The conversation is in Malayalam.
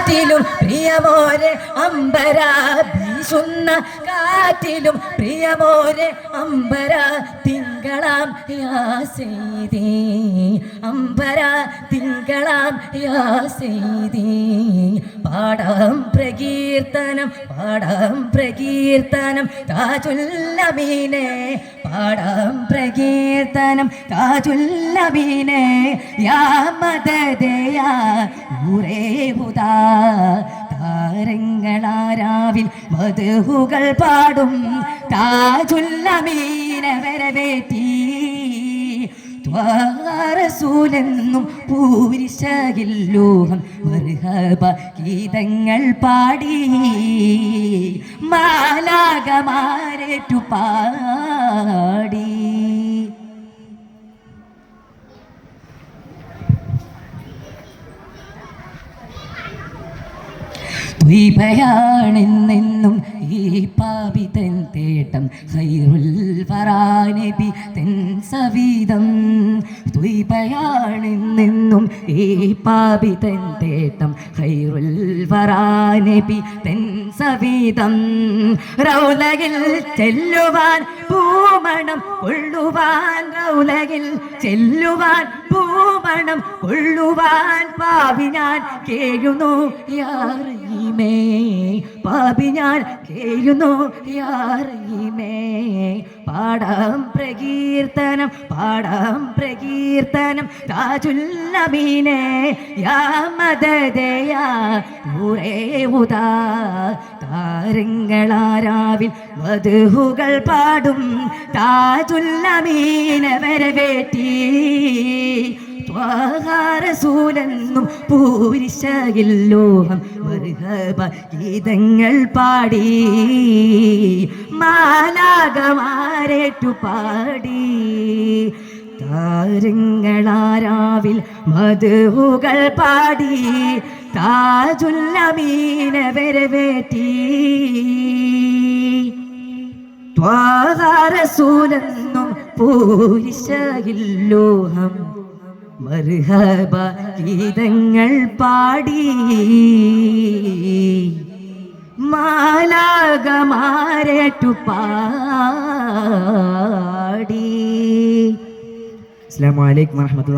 കാറ്റിലും പ്രിയമോരെ അമ്പര വീശുന്ന കാറ്റിലും പ്രിയമോരെ അമ്പര തിങ്കളാം യാസീതി. അമ്പര തിങ്കളാം യാസീതി. പാടാം പ്രകീർത്തനം പാടാം പ്രകീർത്തനം. താജുല്ലമീനെ പാടാം പ്രകീർത്തനം. താജുല്ലമീനെ യാ മതദയാ ഊരേ ഹുദാ താരങ്ങളാരാവിൽ മധുഹുകൾ പാടും. താജുല്ലമീനെ വരവേറ്റി. ത്വാരസൂലെന്നും പൂരിശകില്ലോഹം മർഹബ ഗീതങ്ങൾ പാടി. മാലാകമാരേറ്റു ദ്വീപയാണെന്നെന്നും ഈ പാപി തൻ തേട്ടം ഹൈറുൽ ഫറാനബി തൻ സവീതം. ദ്വീപയാണെന്നെന്നും ഈ പാപി തൻ തേട്ടം ഹൈറുൽ ഫറാനബി തൻ സവീതം. റൗലകിൽ ചെല്ലുവാൻ പൂമണം കൊള്ളുവാൻ റൗലകിൽ ചെല്ലുവാൻ പൂമണം കൊള്ളുവാൻ പാപി ഞാൻ കേഴുന്നു. യാറീമേ പാപി ഞാൻ കേഴുന്നു യാറിമേ പാടാം പ്രകീർത്തനം പാടാം പ്രകീർത്തനം. താജുല്ലമീനെ യാ മദദയാ നൂറേ ഉദാ. താരങ്ങളാരാവിൽ വധുഹുകൾ പാടും. താജുല്ലമീനെ വരവേറ്റി. ത്വാഹാരസൂലെന്നും ലോഹം മറുഹബ ഗീതങ്ങൾ പാടി. മാലാകമാരേറ്റു പാടി. താരങ്ങളാരാവിൽ മധുകൾ പാടി. താജുല്ലമീന വരവേറ്റി. ത്വാഹാരസൂലെന്നും പൂരിശകില്ലോഹം മർഹബ ഗീതങ്ങൾ പാടി. മാലാകമാരേറ്റു പാടി. അസ്സാം വലൈക്കും വാഹമത്തുള്ള